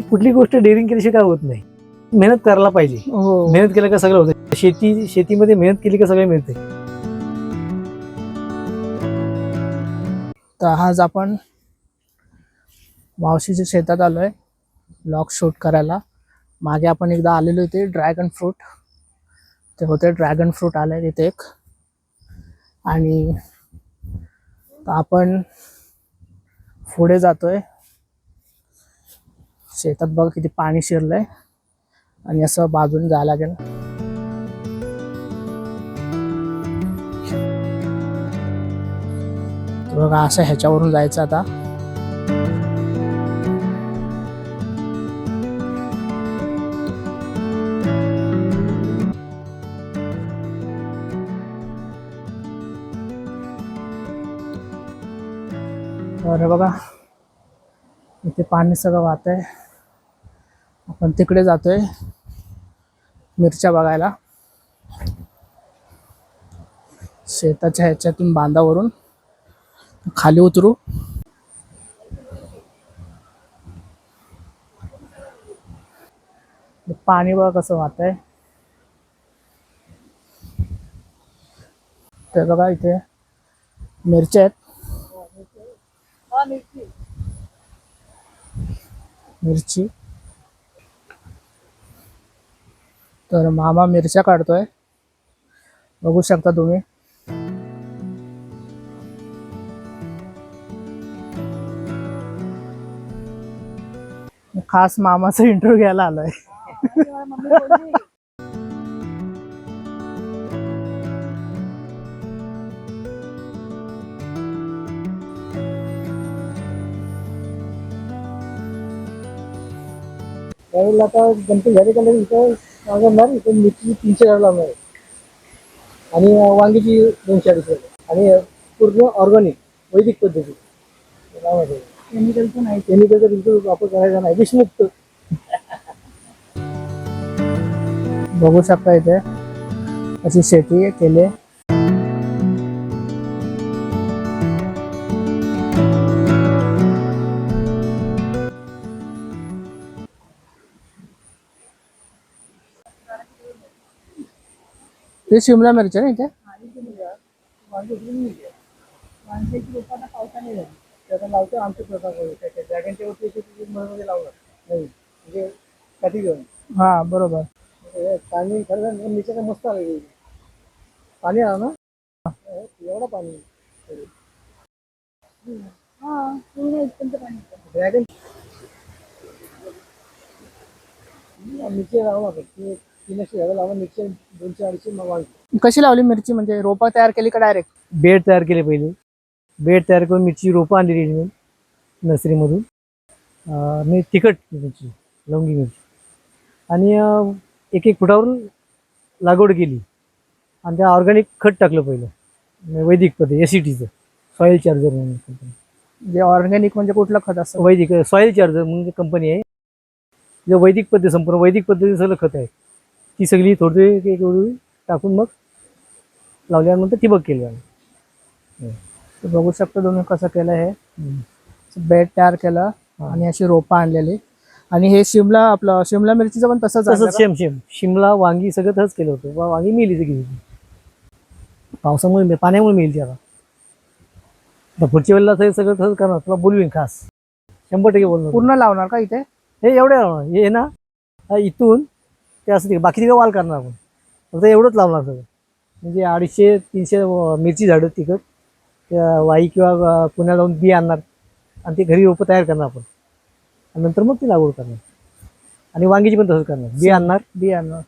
कुठली गोष्ट डेअरिंग केल्याशिवाय काय होत नाही. मेहनत करायला पाहिजे. हो. मेहनत केलं का सगळं होतं. शेती शेतीमध्ये मेहनत केली का सगळं मिळते तर आज आपण मावशीच्या शेतात आलोय. ब्लॉग शूट करायला. मागे आपण एकदा आलेलो होते ड्रॅगन फ्रूट ते होते ड्रॅगन फ्रूट आलंय तिथे एक. आणि आपण पुढे जातोय. शेतात बघा किती पाणी शिरलंय. आणि असं बाजून जायला लागेल. बघा असं ह्याच्यावरून जायचं आता. तर बघा इथे पाणी सगळं वाहत आहे आपण तिकडे जातोय मिरच्या बघायला. शेताच्या ह्याच्यातून बांधावरून खाली उतरू. पाणी बघा कसं वाहत आहे तर बघा इथे मिरच्या आहेत. मिरची. तर मामा मिरच्या काढतोय. बघू शकता तुम्ही. खास मामाचा इंटरव्ह्यू घ्यायला आलोय. त्यावेळेला आता गणपती झाले का लगेच इथं मिरची तीनशे झाड लावणार आहे. आणि वांगीची दोनशे अडीचशे आणि पूर्ण ऑर्गॅनिक वैदिक पद्धती. केमिकलचं नाही केमिकलचा बिलकुल वापर करायचा नाही. विषमुक्त. बघू शकता इथे अशी शेती केली. आहे. ते शिमला मिरची ना इथे? त्याचा लावतो आमच्या प्रकार ड्रॅगनच्या वरती मध्ये लावणार. नाही म्हणजे काठी घेऊन? हा बरोबर. पाणी खरं निचरा मस्त आलं पाणी आलं ना. एवढं पाणी ड्रॅगन मिरची लावणार ते तीनशे झाडं लावा मिरची दोनशे अडीचशे मग वाढते कशी लावली मिरची? म्हणजे रोपं तयार केली का डायरेक्ट बेड तयार केले पहिले. बेड तयार करून मिरची रोपं आणली रेडीमेड नर्सरीमधून. अं, मी तिखट मिरची लवंगी मिरची. आणि अं, एक एक फुटावरून लागवड केली. आणि त्या ऑर्गॅनिक खत टाकलं पहिलं. म्हणजे वैदिक पद्धती एस सी टीचं सॉईल चार्जर म्हणून company. जे ऑर्गॅनिक म्हणजे कुठलं खत असतं? वैदिक सॉईल चार्जर म्हणजे कंपनी आहे. जे वैदिक पद्धती संपूर्ण वैदिक पद्धती सगळं खत आहे. ती सगळी थोडी थोडी टाकून मग लावल्यानंतर ठिबक केलं आम्ही. ते बघू शकता तुम्ही कसं केलं हे. बेड तयार केलं आणि अशी रोपं आणलेली. आणि हे शिमला आपलं शिमला मिरचीचं पण तसंच तसंच? सेम सेम शिमला वांगी सगळं तसंच केलं होतं. वांगी मिली सगळी. पावसामुळे पाण्यामुळे मिळते आता. आता पुढच्या वेळेला ते सगळं तसंच करणार. तुला बोलवीन खास. शंभर टक्के बोलणार. पूर्ण लावणार का इथे? हे एवढे लावणार. हे ना इथून ते असं ते बाकी तिकडे वाल करणार आपण. फक्त एवढंच लावणार सगळं. म्हणजे अडीचशे तीनशे मिरची झाडं तिकट त्या वाई किंवा पुण्याला जाऊन बी आणणार. आणि ते घरी रोपं तयार करणार आपण. आणि नंतर मग ती लागवड करणार. आणि वांगीची पण तसंच करणार. बी आणणार. बियाणं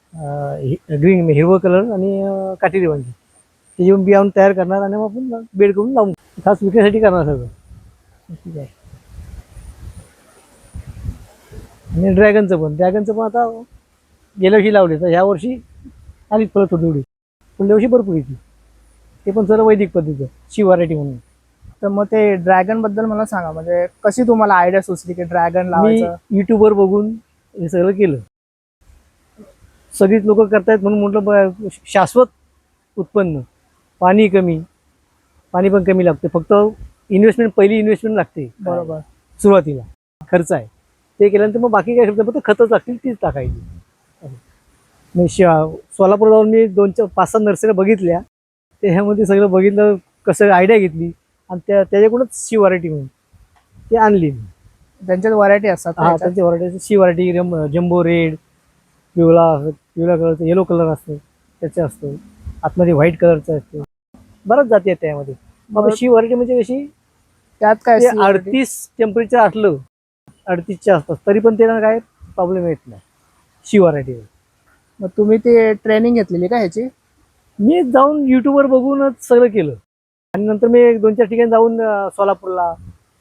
ग्रीन हिरवं कलर आणि काटेरी वांगी. त्याची पण बियाणं तयार करणार आणि मग आपण बेड करून लावून खास विकण्यासाठी करणार सगळं. ठीक आहे. आणि ड्रॅगनचं पण. ड्रॅगनचं पण आता गेल्या वर्षी लावले तर ह्या वर्षी आलीच फळं थोडी थोडी. पुढल्या वर्षी भरपूर येते ते पण सर्व वैदिक पद्धतीचं शी व्हरायटी म्हणून. तर मग ते ड्रॅगनबद्दल मला सांगा. म्हणजे कशी तुम्हाला आयडिया सुचली की ड्रॅगन मी लावायचं? युट्यूबवर बघून हे सगळं केलं. सगळीच लोक करतायत म्हणून म्हटलं ब- शाश्वत उत्पन्न. पाणी कमी. पाणी पण कमी लागते. फक्त इन्व्हेस्टमेंट पहिली इन्व्हेस्टमेंट लागते. बरोबर. सुरुवातीला. खर्च आहे. ते केल्यानंतर मग बाकी काय फक्त खतं लागतील तीच टाकायची. शि- सोलापूर जाऊन मी दोन चार पाच सहा नर्सऱ्या बघितल्या. त्याच्यामध्ये सगळं बघितलं कसं आयडिया घेतली. आणि त्या त्याच्याकडूनच शी व्हरायटी म्हणून ती आणली मी. त्यांच्यात व्हरायटी असतात हा. त्यांची व्हरायटी शी व्हरायटी जम्बो रेड पिवळा पिवळ्या कलरचा येलो कलर असतो. त्याचे असतो. आतमध्ये व्हाईट कलरचा असतो. बऱ्याच जाती आहेत त्यामध्ये. मग. शी व्हरायटी म्हणजे कशी? त्यात काय ते? अडतीस टेम्परेचर असलं अडतीसच्या आसपास तरी पण त्याला काय प्रॉब्लेम येत नाही. शी व्हरायटी मग तुम्ही ते ट्रेनिंग घेतलेली का ह्याची? मी जाऊन युट्यूबवर बघूनच सगळं केलं. आणि नंतर मी एक दोन चार ठिकाणी जाऊन अं, सोलापूरला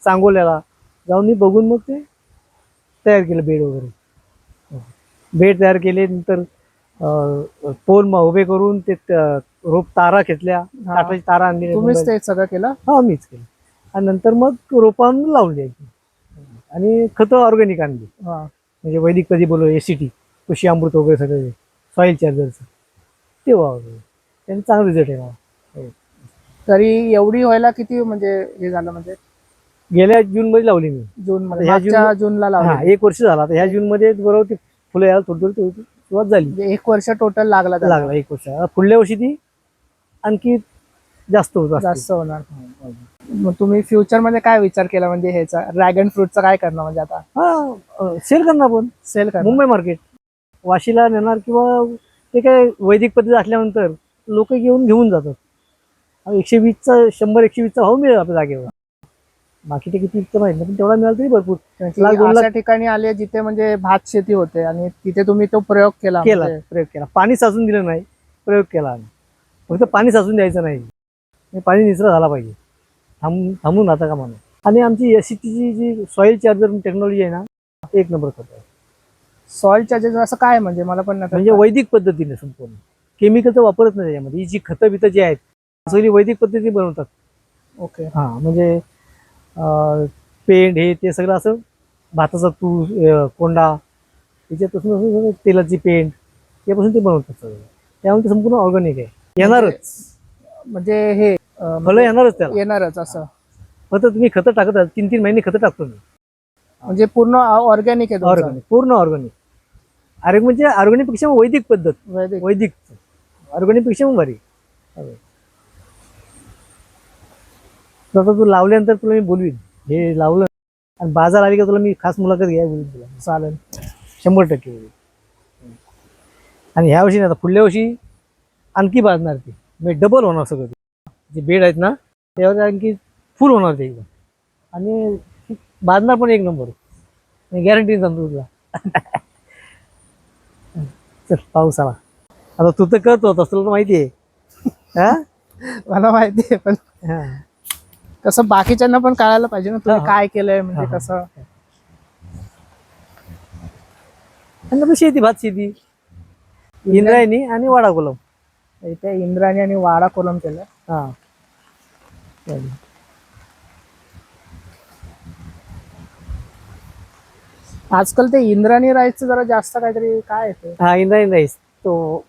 सांगोल्याला जाऊन मी बघून मग ते तयार केलं बेड वगैरे. बेड तयार केले नंतर अं, पोल म- उभे करून ते त- रोप तारा घेतल्या. हा. काठाची तारा आणली तुम्हीच ते सगळं केलं? हा मीच केलं. आणि नंतर मग रोपांना लावून द्यायची आणि खतं ऑर्गॅनिक आणली. हा. म्हणजे वैदिक कधी बोललो एसीटी कृषी अमृत वगैरे सगळं. सॉईल चार्जरचं ते वापरलं त्यांनी चांगला रिझल्ट आहे मला. तरी एवढी व्हायला किती म्हणजे हे झालं म्हणजे? गेल्या जून मध्ये लावली मी. जून मध्ये. ह्या जून- जूनला हा लावली एक वर्ष झाला. आता ह्या जून मध्ये बरोबर ती फुलं यायला थोडी थोडी थोडी सुरुवात झाली. म्हणजे एक वर्ष टोटल लागला त्याला. लागला एक वर्ष. आता पुढल्या वर्षी ती आणखी जास्त होत असते. जास्त होणार. मग तुम्ही फ्युचरमध्ये काय विचार केला? म्हणजे ह्याचा ड्रॅगन फ्रूटचा काय करणार म्हणजे आता? हा सेल करणार आपण. सेल करणार. मुंबई मार्केट वाशीला नेणार किंवा ते काय वैदिक पद्धत असल्यानंतर लोक घेऊन घेऊन जातात. एकशे वीसचा शंभर एकशे वीसचा भाव मिळेल आपल्या जागेवर. बाकी ते किती माहीत नाही पण तेवढा मिळाला तरी भरपूर. अशा ठिकाणी आले जिथे म्हणजे भात शेती होते आणि तिथे तुम्ही तो प्रयोग केला केला म्हणजे प्रयोग केला. पाणी साचून दिलं नाही प्रयोग केला आम्ही. फक्त पाणी साचून द्यायचं नाही. पाणी निचरा झाला पाहिजे. थांबून थांबून राहता का म्हणून आणि आमची एस ची जी सॉईल चार्जर टेक्नॉलॉजी आहे ना एक नंबर आहे. सॉइल चार्जेस असं काय म्हणजे? मला पण नाही म्हणजे वैदिक पद्धतीने संपूर्ण. केमिकलचा वापरच नाही त्याच्यामध्ये. ही जी खतं बितं जी आहेत सगळी वैदिक पद्धती बनवतात. ओके. हा म्हणजे पेंड हे ते सगळं असं भाताचा तूर कोंडा त्याच्यापासून असं तेलाची पेंड यापासून ते बनवतात सगळं. त्यामुळे ते संपूर्ण ऑर्गॅनिक आहे. येणारच. म्हणजे हे फळं येणारच त्याला. येणारच असं. फक्त तुम्ही खतं टाकत तीन तीन महिने खतं टाकतो मी. म्हणजे पूर्ण ऑर्गॅनिक आहे. ऑर्गॅनिक पूर्ण ऑर्गॅनिक. ऑर्गॅनिक म्हणजे ऑर्गॅनिकपेक्षा वैदिक पद्धत. वैदिक. वैदिक. ऑर्गॅनिकपेक्षा मग भारी. आता तू लावल्यानंतर तुला मी बोलवीन. हे लावलं. आणि बाजार आली का तुला मी खास मुलाखत घ्या तुला. चालेल. शंभर टक्के. आणि ह्या वर्षी नाही आता पुढल्या वर्षी आणखी बाजणार ती. म्हणजे डबल होणार सगळं ते. जे बेड आहेत ना त्यावर आणखी फुल होणार ते एकदम. आणि बाजणार पण एक नंबर गॅरंटी सांगतो तुला. चल पाऊस आला आता तू तर करतो होतास तुला तर माहिती आहे हा? मला माहिती आहे पण हा. कसं बाकीच्यांना पण कळायला पाहिजे ना तुम्ही हा. काय केलंय म्हणजे. कसं आणि मग शेती भात शेती इंद्रायणी आणि वाडा कोलम इथे इंद्राणी आणि वाडा कोलम केलं हा चालेल. आजकाल ते इंद्राणी राईसचं जरा जास्त काहीतरी काय येते हा इंद्रायणी राईस. तो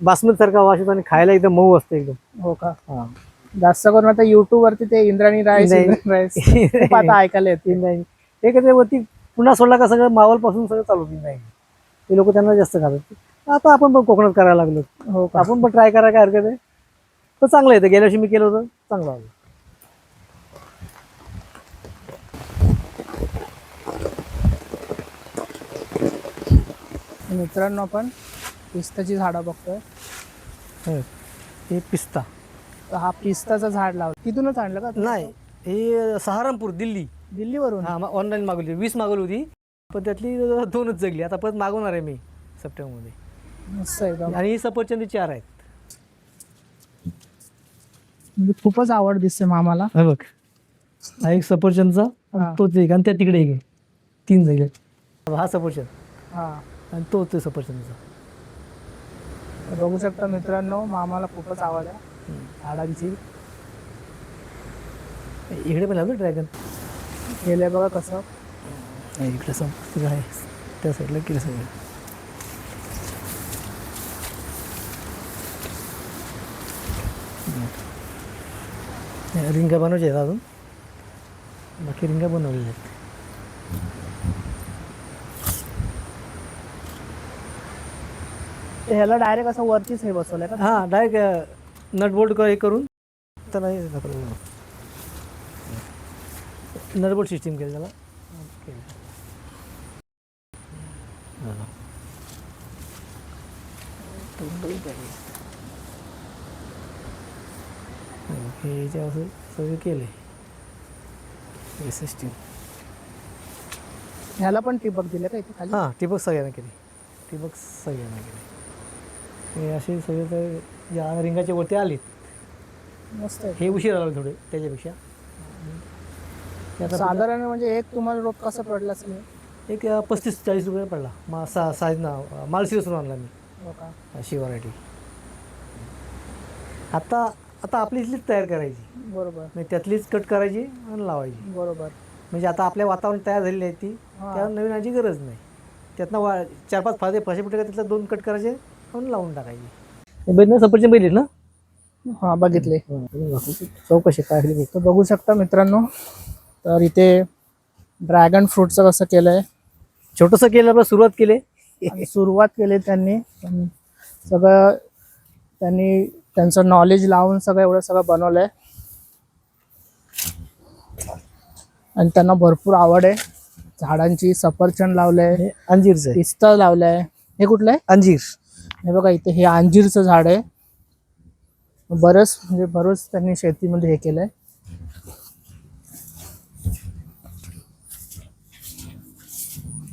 बासमती सारखा वास येतो आणि खायला एकदम मऊ असतो एकदम. हो का? हा. जास्त करून आता युट्यूब वरती ते इंद्राणी राईस इंद्राणी राईस खूप आता ऐकायला येते. इंद्रायणी ते कसं वरती पुन्हा सोडला का सगळं मावलपासून सगळं चालू होतं इंद्रायणी ते लोक त्यांना जास्त खातात. आता आपण पण कोकणात करायला लागलो. हो का? आपण पण ट्राय करायला काय हरकत आहे? तर चांगलं येतं गेल्या वर्षी मी केलं होतं चांगलं आलं. मित्रांनो आपण पिस्ताची झाडं बघतोय. हं. हे पिस्ता. तर हा पिस्ताचं झाड लावलं तिथूनच आणलं का? नाही हे सहारनपूर दिल्ली. दिल्लीवरून? हा ऑनलाईन मागवली. वीस मागवली होती पण त्यातली दोनच जगली. आता परत मागवणार आहे मी सप्टेंबरमध्ये. मस्त एकदम. आणि ही सफरचंदी चार आहेत. म्हणजे खूपच आवड दिसते मामाला हा बघ. हा एक सफरचंदचा हा. तोच एक आणि त्या तिकडे एक आहे. तीन जागे हा सफरचंद. हा. आणि तोच आहे सफरचंदचा. बघू शकता मित्रांनो मामाला खूपच आवड आहे झाडांची. इकडे पण लावलं ड्रॅगन गेले बघा कसं. इकडे सगळं आहे. त्या साईडला केलं सगळं. रिंगा बनवायच्या आहेत अजून. बाकी रिंगा बनवलेल्या आहेत. ह्याला डायरेक्ट असं वरतीच हे बसवलंय का हा डायरेक्ट नट बोल्ट हे करून त्याला हे दाखवलं. नट बोल्ट सिस्टीम केलं त्याला. हा. याच्या असं सगळं केलं हे सिस्टीम ह्याला पण टिबक दिले का इथे खाली हां ठिबक सगळ्यांना केली ठिबक सगळ्यांना केली हे असे सगळे तर या रिंगाच्या वरती आलेत. मस्त आहे. हे उशीर आलं थोडे त्याच्यापेक्षा. आता साधारण म्हणजे एक तुम्हाला रोप कसं पडलं असेल? एक पस्तीस चाळीस रुपये पडला. मा सा साईज ना मालशिरसून आणला मी. हो का? अशी व्हरायटी आता आता आपली इथलीच तयार करायची. बरोबर. म्हणजे त्यातलीच कट करायची आणि लावायची. बरोबर. म्हणजे आता आपल्या वातावरण तयार झालेली आहे ती. हा. त्या नवीन आणायची गरज नाही. त्यातनं वा चार पाच फायदे पाचशे फुटे त्यातलं दोन कट करायचे. आणि लावून टाकायची? बैल सफरचंद बैल ना? हा बघितले. चौकशी काय तर बघू शकता मित्रांनो तर इथे ड्रॅगन फ्रूटचं कसं केलंय. छोटंसं केलं आपलं सुरुवात केली. आणि सुरुवात केली त्यांनी. पण सगळं त्यांनी त्यांचं नॉलेज लावून सगळं एवढं सगळं बनवलंय. आणि त्यांना भरपूर आवड आहे. झाडांची सफरचंद लावलंय. हे अंजीरचं आहे. पिस्ता लावलाय. हे कुठलं आहे? अंजीर. हे बघा इथे हे अंजीरचं झाड आहे. बरंच म्हणजे बरंच त्यांनी शेतीमध्ये हे केलंय.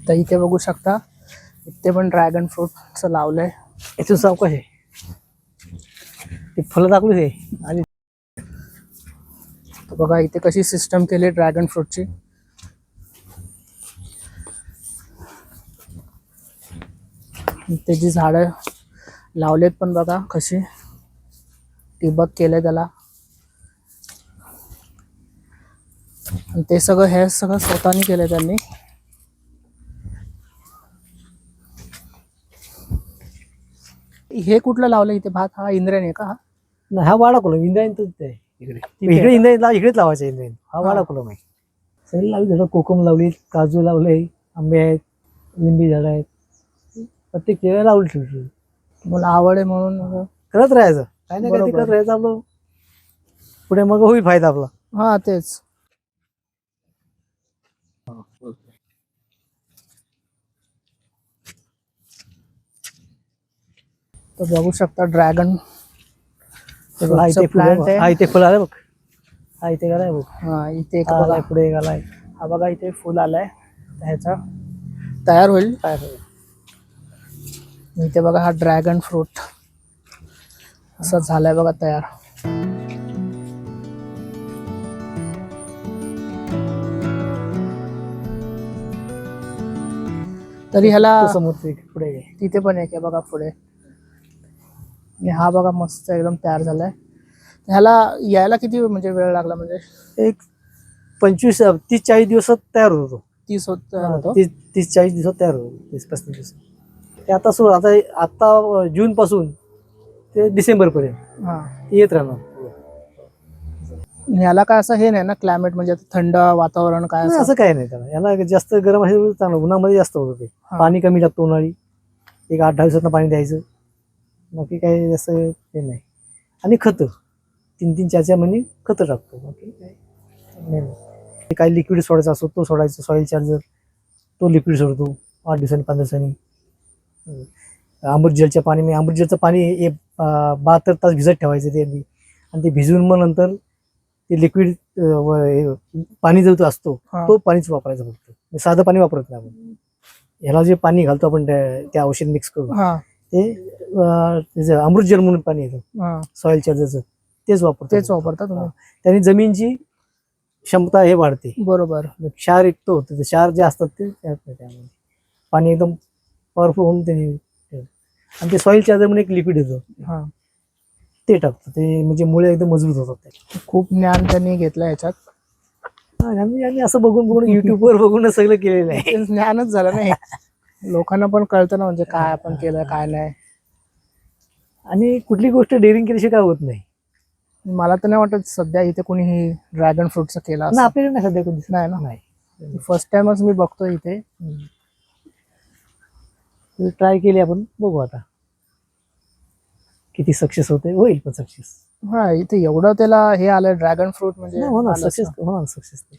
तर इथे बघू शकता इथे पण ड्रॅगन फ्रूटचं लावलंय. इथून सावकाश आहे? ते फळं दाखवली हे आणि बघा इथे कशी सिस्टम केली ड्रॅगन फ्रूटची त्याची झाडं लावलेत पण बघा कशी ठिबक केलंय त्याला. ते सगळं हे सगळं स्वतःनी केलंय त्यांनी. हे कुठलं लावलं इथे? भात हा इंद्रायणी आहे का हा? नाही, हा वाडा कोलम इंद्रायण तर ते इकडे. इकडे इंद्रायण लाव इकडेच लावायचं इंद्रायण हा वाडा कोलम आहे. सगळी लावली झाडं कोकम लावली काजू लावले आंबे आहेत लिंबी झाडं आहेत. प्रत्येक केळं लावली ठेवली. मला आवड आहे म्हणून करत राहायचं. काय नाही काय ते बरोबर. करत राहायचं आपलं. पुढे मग होईल फायदा आपला. हा तेच. तर बघू शकता ड्रॅगन. हा इथे प्लांट फुलं हा आहे. इथे फुलं आलं बघ. हा इथे गेलाय बघ. हा इथे एक आलाय, पुढे गेलाय हा बघा इथे फुल आलाय. ह्याचा तयार होईल. काय इथे बघा हा ड्रॅगन फ्रूट असा झालाय बघा तयार. तरी ह्याला समोर पुढे. तिथे पण एक आहे बघा पुढे. हा बघा मस्त एकदम तयार झालाय. ह्याला यायला किती म्हणजे वेळ लागला म्हणजे? एक पंचवीस तीस चाळीस दिवसात तयार होतो तीस होत तीस चाळीस दिवसात तयार होतो. तीस पस्तीस दिवसात. ते आता सुरू आता आता जून पासून ते डिसेंबर पर्यंत हा. येत राहणार. ह्याला काय असं हे नाही ना क्लायमेट म्हणजे आता थंड वातावरण काय नाही, असं? असं काही नाही त्याला. याला जास्त गरम असेल चांगलं. उन्हामध्ये जास्त होतं ते. हा. पाणी कमी लागतं उन्हाळी. एक आठ दहा दिवसात पाणी द्यायचं. बाकी काही जास्त ते नाही. आणि खतं. तीन तीन चार चार महिने खतं टाकतो. बाकी काही नाही. काही लिक्विड सोडायचा असतो तो सोडायचा. सॉईल चार्जर तो लिक्विड सोडतो. आठ दिवसांनी पंधरा दिवसांनी. अमृत जलच्या पाणी मी अमृत जलचं पाणी हे बहात्तर तास भिजत ठेवायचं ते आधी. आणि ते भिजवून मग नंतर ते लिक्विड पाणी जो तो असतो हा. तो पाणीच वापरायचं फक्त. साधं पाणी वापरत नाही आपण. ह्याला जे पाणी घालतो आपण त्या औषध मिक्स करून हा. ते अमृत जल म्हणून पाणी येतं हा. सॉईल चार्जरचं तेच वापरतो तेच वापरता तुम्ही त्याने जमीनची क्षमता हे वाढते. बरोबर. क्षार एकतो तर क्षार जे असतात ते त्यामध्ये पाणी एकदम पॉवरफुल होऊन ते आणि ते सॉईल चार्जर म्हणून एक लिक्विड येतं. हा. ते टाकतं ते म्हणजे मुळे एकदम मजबूत होतात ते. खूप ज्ञान त्यांनी घेतलं ह्याच्यात हा, आम्ही आम्ही असं बघून बघून युट्यूबवर बघूनच सगळं केलेलं आहे. ते ज्ञानच झालं नाही. लोकांना पण कळतं ना म्हणजे काय आपण केलं काय नाही. आणि कुठली गोष्ट डेअरिंग केल्याशिवाय काय होत नाही. मला तर नाही वाटत सध्या इथे कोणी हे ड्रॅगन फ्रूटचं केलं ना आपल्याला नाही सध्या कधी. नाही ना. नाही. फर्स्ट टाइमच मी बघतो इथे. ट्राय केली आपण. बघू आता. किती सक्सेस होते होईल पण सक्सेस हा इथे एवढं त्याला हे आलं ड्रॅगन फ्रूट म्हणजे होणार सक्सेस. होणार सक्सेस ते.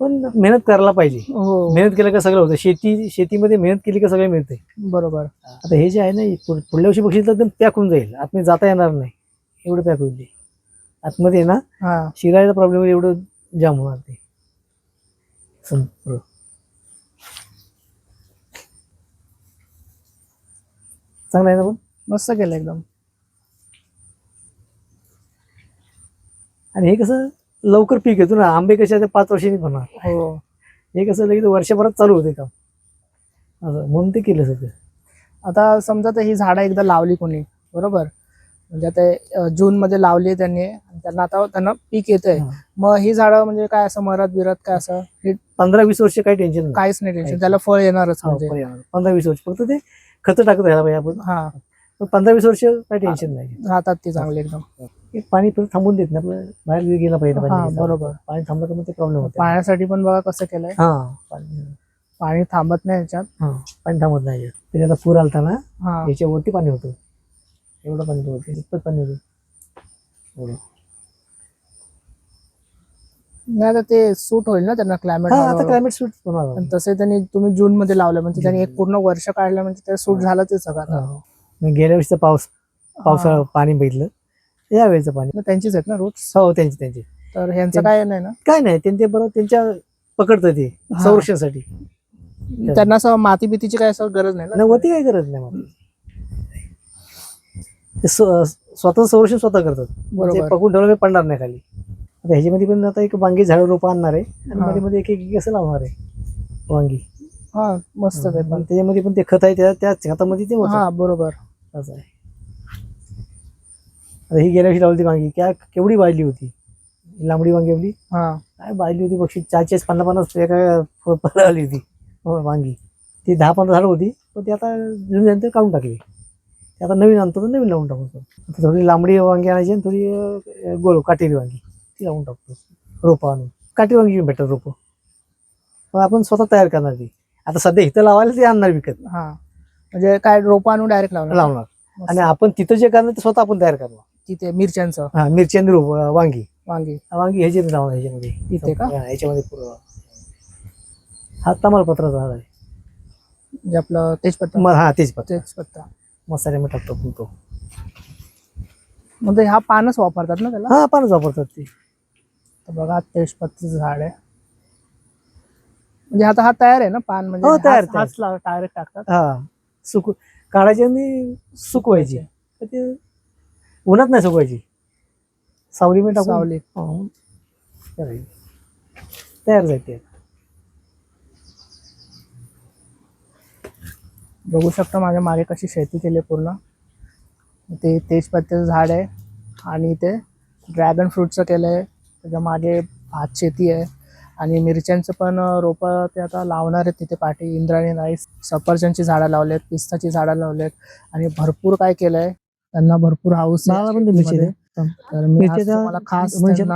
पण मेहनत करायला पाहिजे. हो. मेहनत केलं का सगळं होतं. शेती शेतीमध्ये मेहनत केली का सगळं मिळते बरोबर. आता हे जे आहे ना पुढल्या वर्षी बघितलं तर एकदम पॅक होऊन जाईल. आतमध्ये जाता येणार नाही. एवढं पॅक होईल आतमध्ये ना शिरायचा प्रॉब्लेम एवढं जाम होणार ते. संपूर्ण. चांगलं आहे ना पण? मस्त केलं एकदम. आणि हे कसं लवकर पीक येतो ना आंबे कसे आहे ते पाच वर्षांनी होणार. हो. हे कसं लगेच वर्षभरात चालू होते काम. असं म्हणून ते केलं सगळं. आता समजा तर ही झाडं एकदा लावली कोणी बरोबर? म्हणजे आता जून मध्ये लावली त्यांनी त्यांना आता त्यांना पीक येतंय. हा. मग ही झाडं म्हणजे काय असं मरत बिरत काय असं? हे पंधरा वीस वर्ष काही टेन्शन काहीच नाही टेन्शन त्याला फळ येणारच हो, म्हणजे. पंधरा वीस वर्ष फक्त ते खत टाकत राहायला पाहिजे आपण. हा. पंधरा वीस वर्ष काही टेन्शन नाही. राहतात ती चांगली एकदम. पाणी परत थांबून देत नाही आपलं बाहेर गेला पाहिजे हा पाणी बरोबर. पाणी थांबलं तर मग ते प्रॉब्लेम होतो. पाण्यासाठी पण बघा कसं केलंय. हा. पाणी पाणी थांबत नाही याच्यात हा पाणी थांबत नाही. त्याने आता पूर आलता ना हा. याच्यावरती पाणी होतं. एवढं पाणी होतं इतकं पाणी होतं. एवढं. नाही आता ते सूट होईल ना त्यांना क्लायमेट हा आता क्लायमेट सूट होणार. तसे त्यांनी तुम्ही जून मध्ये लावलं म्हणजे त्यांनी एक पूर्ण वर्ष काढलं म्हणजे ते सूट झालं ते सगळं. आता. हा. मग गेल्या वर्षीचा पाऊस पावसाळा पाणी बघितलं. या वेळेचं पाणी. मग त्यांचीच आहेत ना रूट्स हो त्यांची त्यांची. तर ह्यांचं काय नाही ना? काय नाही त्यांचे बरोबर त्यांच्या पकडतं ते हा. संरक्षणासाठी त्यांना असं माती बितीची काय असं गरज नाही ना? वरती काही गरज नाही मग. ते स्व- स्वतः संरक्षण स्वतः करतात. बरोबर. ते पकडून ठेवलं पडणार नाही खाली. आता ह्याच्यामध्ये पण आता एक वांगी झाड रोपं आणणार आहे. आणि हा. मध्ये मध्ये एक एक असं लावणार आहे. वांगी. हा मस्त आहे पण. त्याच्यामध्ये पण ते खत आहे त्या त्याच खतामध्ये ते होतं. हा बरोबर. असं आहे. आता ही गेल्या वर्षी लावली वांगी. क्या केवढी वाढली होती? लांबडी वांगी आपली हा. काय बाजली होती बक्षी चार चाळीस पन्नास पन्नास एका फळं आली होती. हो, वांगी. ती दहा पंधरा झाडं होती पण ती आता जुनी झाली तर काढून टाकली. ते आता नवीन आणतो तर नवीन लावून टाकतो आता थोडी लांबडी वांगी आणायची आणि थोडी अं, गोल काटेरी वांगी. ती लावून टाकतो. रोपं आणून. काटेरी वांगी भेटतात रोपं. पण आपण स्वतः तयार करणार ती. आता सध्या इथं लावायला ते आणणार विकत. हा. म्हणजे काय रोप आणून डायरेक्ट लावणार. मस्त. आणि आपण तिथं जे करणार ते स्वतः आपण तयार करणार. तिथे मिरच्यांचं. हा मिरची आणि रोप वांगी. वांगी. वांगी ह्याच्यात लावणार ह्याच्यामध्ये इथे का? हा, ह्याच्यामध्ये पुरं. हा तमालपत्राचा झाड आहे. म्हणजे आपलं तेजपत्ता. मग हा तेच पत्ता तेजपत्ता मसाल्यामध्ये टाकतो आपण तो. म्हणजे हा पानच वापरतात ना त्याला? हा पानच वापरतात ते. बघा तेजपत्तीचं झाड आहे. म्हणजे आता हा तयार आहे ना पान? म्हणजे हो, तयार, हाच- डायरेक्ट टाकतात? हा. सुक काढायची आणि सुकवायची. तर ते उन्हात नाही सुकवायची. सावलीमध्ये टाकून सावली हा, करायची. तयार जाते बघू शकता माझ्या मागे कशी शेती केली आहे पूर्ण. ते तेजपत्त्याचं झाड आहे आणि ते ड्रॅगन फ्रूटचं केलं आहे त्याच्यामागे भात शेती आहे. आणि मिरच्यांचं पण रोपं ते आता लावणार आहेत तिथे पाठी. इंद्रायणी राईस सफरचंदची झाडं लावलेत पिस्ताची झाडं लावलेत. आणि भरपूर काय केलंय. त्यांना भरपूर हाऊस मला. तर मी तुम्हाला खास म्हणजे-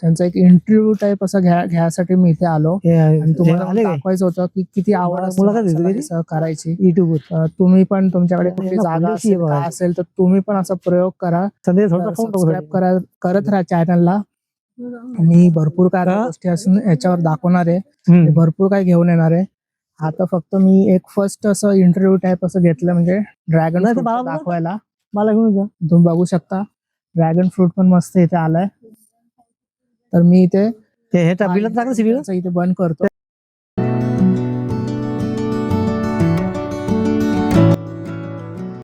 त्यांचा एक इंटरव्ह्यू टाईप असं घ्या घ्यायसाठी मी इथे आलो. आणि तुम्हाला दाखवायचं होतं की किती आवड मला- करायची. युट्यूबवर तुम्ही पण तुमच्याकडे कुठली जागा असेल तर तुम्ही पण असा प्रयोग करा. सबस्क्राईब करा करत राहा चॅनलला मी भरपूर काय? गोष्टी असून याच्यावर दाखवणार आहे. भरपूर काय घेऊन येणार आहे. आता फक्त मी एक फर्स्ट असं इंटरव्ह्यू टाईप असं घेतलं म्हणजे ड्रॅगन. दाखवायला. मला घेऊन जा. तुम्ही बघू शकता. ड्रॅगन फ्रूट पण मस्त इथे आलाय. तर मी इथे हे इथे बंद करतो.